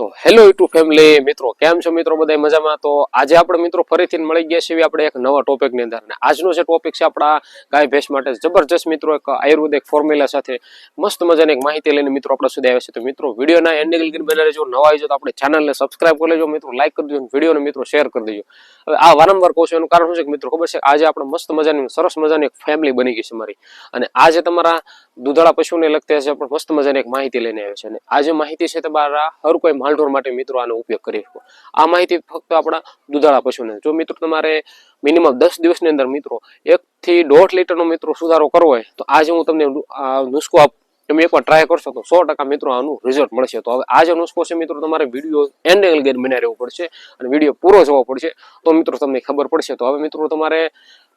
તો hello YouTube family મિત્રો, કેમ છો મિત્રો? બધા મજામાં? તો આજે આપણે મિત્રો ફરીથી મળી ગયા છીએ આપણે એક નવા ટોપિકની અંદર. અને આજનો જે ટોપિક છે આપણા ગાય ભેંસ માટે જબરજસ્ત મિત્રો, એક આયુર્વેદિક ફોર્મ્યુલા સાથે મસ્ત મજાની એક માહિતી લઈને મિત્રો આપણા સુધી આવે છે. તો મિત્રો, વિડીયોના એન્ડિંગ લગીને બને રહેજો. નવા આવી તો આપણે ચેનલને સબસ્ક્રાઈબ કરી લેજો. મિત્રો લાઈક કરી દેજો વિડીયોને મિત્રો શેર કરી દેજો. હવે આ વારંવાર કહું છું, એનું કારણ શું છે કે મિત્રો ખબર છે? આજે આપણે મસ્ત મજાની સરસ મજાની એક ફેમિલી બની ગઈ છે મારી. અને આજે તમારા દૂધાળા પશુને લગતી હશે પણ મસ્ત મજાની એક માહિતી લઈને આવે છે. અને આ જે માહિતી છે તમારા હર કોઈ માલઢોર માટે મિત્રો આનો ઉપયોગ કરી શકો. આ માહિતી ફક્ત આપણા દૂધાળા પશુને. જો મિત્રો તમારે મિનિમમ દસ દિવસની અંદર મિત્રો એકથી દોઢ લીટરનો મિત્રો સુધારો કરવો હોય, તો આજે હું તમને નુસ્ખો આપ તમે એકવાર ટ્રાય કરશો તો સો ટકા મિત્રો આનું રિઝલ્ટ મળશે. તો હવે આ જે નુસ્ખો છે મિત્રો તમારે વીડિયો એન્ડ એંગલ બનાવી રહેવો પડશે અને વીડિયો પૂરો જોવો પડશે. તો મિત્રો તમને ખબર પડશે. તો હવે મિત્રો તમારે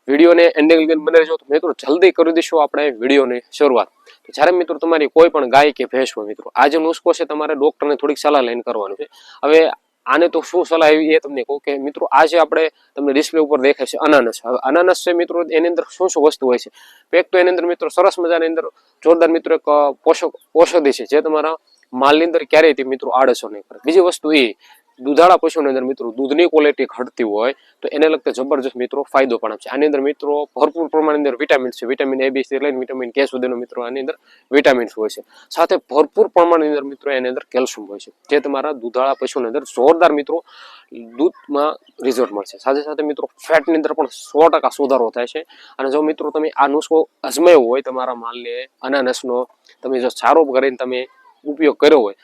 વિડીયોને એન્ડિંગ લગીન બને રહેજો. તો મિત્રો, જલ્દી કરી દઈશું આપણે વિડીયોની શરૂઆત. તો જ્યારે મિત્રો તમારી કોઈ પણ ગાય કે ભેંસ હોય, મિત્રો, આ જે નુસ્ખો છે તમારે ડૉક્ટરને થોડીક સલાહ લઈને કરવાનું છે. હવે આને તો શું સલાહ એવી એ તમને કહું કે, મિત્રો, આ જે આપણે તમને ડિસ્પ્લે ઉપર દેખાય છે અનાનસ. હવે અનાનસ છે મિત્રો, એની અંદર શું શું વસ્તુ હોય છે? એક તો એની અંદર મિત્રો, સરસ મજાની અંદર જોરદાર મિત્રો એક પોષક ઔષધિ છે જે તમારા માલની અંદર ક્યારેય મિત્રો આડઅસર નહીં કરે બીજી વસ્તુ એ દૂધાળા પશુની અંદર મિત્રો દૂધની ક્વોલિટી ઘટતી હોય તો એને લગતા જબરજસ્ત મિત્રો ફાયદો પણ છે. આની અંદર મિત્રો ભરપૂર પ્રમાણની અંદર વિટામિન છે. વિટામિન એ બી સી લઈને વિટામિન કે સુધીનો મિત્રો આની અંદર વિટામિન્સ હોય છે. સાથે ભરપૂર પ્રમાણની અંદર મિત્રો એની અંદર કેલ્શિયમ હોય છે, જે તમારા દૂધાળા પશુની અંદર જોરદાર મિત્રો દૂધમાં રિઝલ્ટ મળશે. સાથે સાથે મિત્રો ફેટની અંદર પણ સો ટકા સુધારો થાય છે. અને જો મિત્રો તમે આ નુસ્ખો અજમાયો હોય તમારા માલને અનાનસનો, તમે જો સારો કરીને તમે ઉપયોગ કર્યો હોય,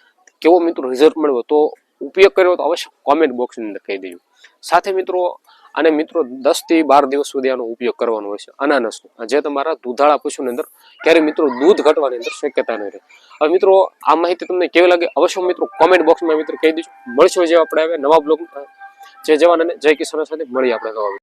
કેવો મિત્રો રિઝલ્ટ મળ્યો તો ઉપયોગ કર્યો તો અવશ્ય કોમેન્ટ બોક્સની અંદર કહી દેજો. સાથે મિત્રો, અને મિત્રો દસથી બાર દિવસ સુધી આનો ઉપયોગ કરવાનો હોય છે અનાનસનો. જે તમારા દૂધાળા પશુની અંદર ક્યારે મિત્રો દૂધ ઘટવાની અંદર શક્યતા નહીં રહે. હવે મિત્રો, આ માહિતી તમને કેવી લાગે? અવશ્ય મિત્રો કોમેન્ટ બોક્સમાં મિત્રો કહી દેજો. મળશું જે આપણે હવે નવા બ્લોગ જે જવાન અને જય કિશન સાથે મળીએ આપણે.